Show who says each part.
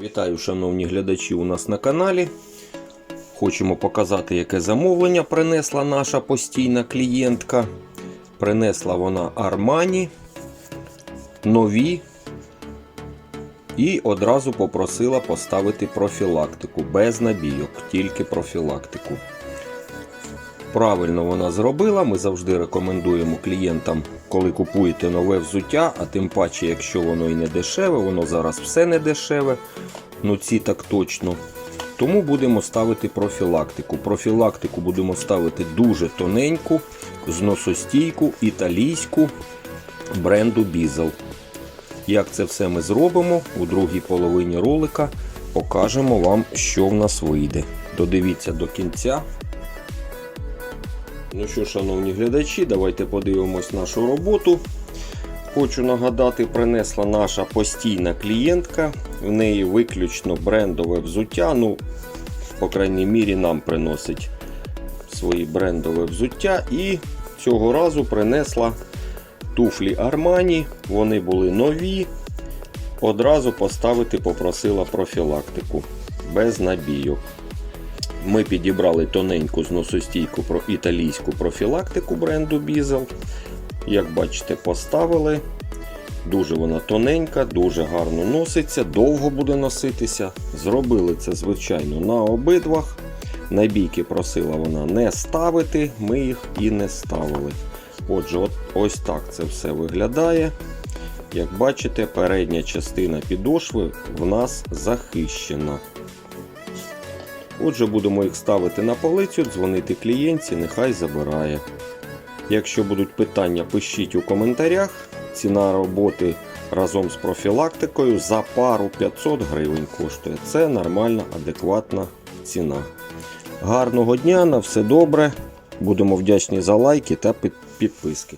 Speaker 1: Вітаю, шановні глядачі, у нас на каналі. Хочемо показати, яке замовлення принесла наша постійна клієнтка. Принесла вона Армані нові і одразу попросила поставити профілактику без набійок, тільки профілактику. Правильно вона зробила. Ми завжди рекомендуємо клієнтам, коли купуєте нове взуття, а тим паче, якщо воно і не дешеве, воно зараз все не дешеве. Ну ці так точно. Тому будемо ставити профілактику. Профілактику будемо ставити дуже тоненьку, зносостійку, італійську бренду Бізел. Як це все ми зробимо у другій половині ролика, покажемо вам, що в нас вийде. Додивіться до кінця. Ну що, шановні глядачі, давайте подивимось нашу роботу. Хочу нагадати, принесла наша постійна клієнтка. В неї виключно брендове взуття. Ну, по крайній мірі, нам приносить свої брендове взуття. І цього разу принесла туфлі Armani. Вони були нові. Одразу поставити попросила профілактику без набійок. Ми підібрали тоненьку зносостійку про італійську профілактику бренду Bizel. Як бачите, поставили. Дуже вона тоненька, дуже гарно носиться, довго буде носитися. Зробили це, звичайно, на обидвах. Набійки просила вона не ставити, ми їх і не ставили. Отже, от, ось так це все виглядає. Як бачите, передня частина підошви в нас захищена. Отже, будемо їх ставити на полицю, дзвонити клієнтці, нехай забирає. Якщо будуть питання, пишіть у коментарях. Ціна роботи разом з профілактикою за пару 500 гривень коштує. Це нормальна, адекватна ціна. Гарного дня, на все добре. Будемо вдячні за лайки та підписки.